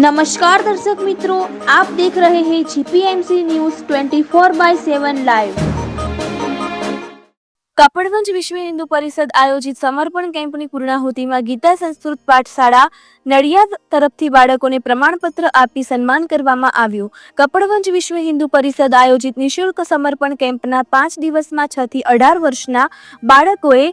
નમસ્કાર દર્શક મિત્રો આપ દેખ રહે હે GPMC news 24 by 7 live Kapadvanj Vishwa Hindu Parishad આયોજિત સમર્પણ કેમ્પની પૂર્ણાહુતિમાં ગીતા સંસ્કૃત પાઠશાળા નડિયાદ તરફથી બાળકોને પ્રમાણપત્ર આપી સન્માન કરવામાં આવ્યું. કપડવંજ વિશ્વ હિન્દુ પરિષદ આયોજિત નિઃશુલ્ક સમર્પણ કેમ્પના પાંચ દિવસમાં છ થી અઢાર વર્ષના બાળકોએ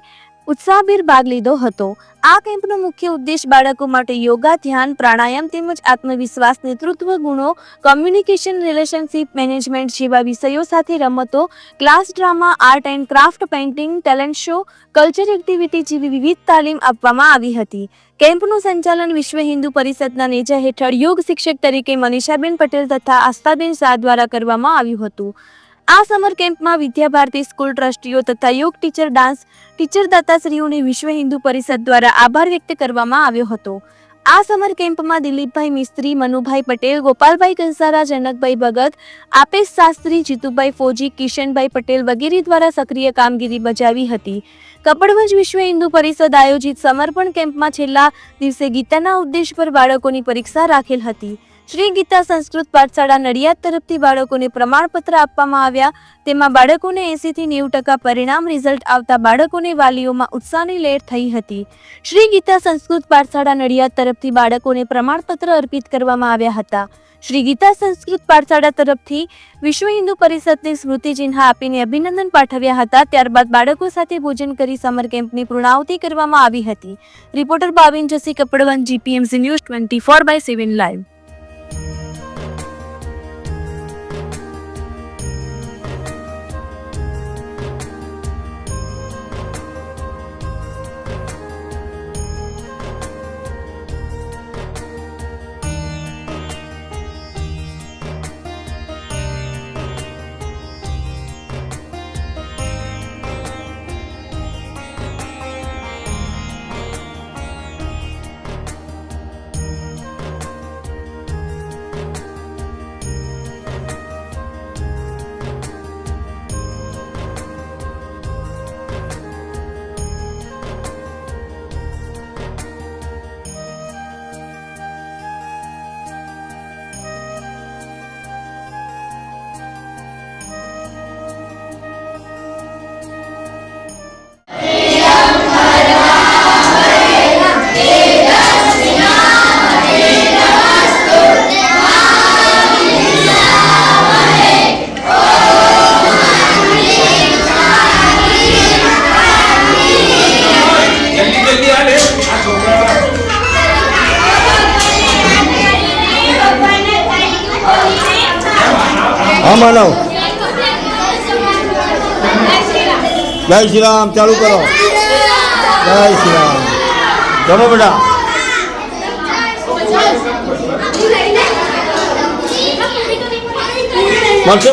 ઉત્સાહભેર ભાગ લીધો હતો. આ કેમ્પનો મુખ્ય ઉદ્દેશ બાળકો માટે યોગા, ધ્યાન, પ્રાણાયામ તેમજ આત્મવિશ્વાસ, નેતૃત્વ ગુણો કોમ્યુનિકેશન રિલેશનશિપ મેનેજમેન્ટ જેવા વિષયો સાથે રમતો class drama art and craft painting talent show culture activity જેવી વિવિધ તાલીમ આપવામાં આવી હતી. કેમ્પનું સંચાલન વિશ્વ હિન્દુ પરિષદના નેજા હેઠળ યોગ શિક્ષક તરીકે મનીષાબેન પટેલ તથા આસ્થાબેન શાહ દ્વારા કરવામાં આવ્યું હતું. આ સમર કેમ્પમાં વિદ્યાભારતી સ્કૂલ ટ્રસ્ટીઓ તથા યોગ ટીચર, ડાન્સ ટીચર દાતાશ્રીઓને વિશ્વ હિન્દુ પરિષદ દ્વારા આભાર વ્યક્ત કરવામાં આવ્યો હતો. આ સમર કેમ્પમાં દિલીપભાઈ મિસ્ત્રી, મનુભાઈ પટેલ, ગોપાલભાઈ કંસારા, જનકભાઈ ભગત, આપેશ શાસ્ત્રી, જીતુભાઈ ફોજી, કિશનભાઈ પટેલ વગેરે દ્વારા સક્રિય કામગીરી બજાવી હતી. કપડવંજ વિશ્વ હિન્દુ પરિષદ આયોજિત સમર્પણ કેમ્પમાં છેલ્લા દિવસે ગીતાના ઉદ્દેશ પર બાળકોની પરીક્ષા રાખેલ હતી. શ્રી ગીતા સંસ્કૃત પાઠશાળા નડિયાદ તરફથી બાળકોને પ્રમાણપત્ર આપવામાં આવ્યા. તેમાં બાળકોને એંસીથી નેવું ટકા પરિણામ રિઝલ્ટ આવતા બાળકોને વાલીઓમાં ઉત્સાહની લહેર થઈ હતી. શ્રી ગીતા સંસ્કૃત પાઠશાળા નડિયાદ તરફથી બાળકોને પ્રમાણપત્ર અર્પિત કરવામાં આવ્યા હતા. શ્રી ગીતા સંસ્કૃત પાઠશાળા તરફથી વિશ્વ હિન્દુ પરિષદને સ્મૃતિ ચિહ્ન આપીને અભિનંદન પાઠવ્યા હતા. ત્યારબાદ બાળકો સાથે ભોજન કરી સમર કેમ્પની પૂર્ણાવતિ કરવામાં આવી હતી. Reporter Bhavin Jasi Kapadvanj GPMC news twenty four by seven live. હા માનવ. જય શ્રી રામ ચાલુ કરો. જય શ્રી રામ. જમો બેટા. મળશે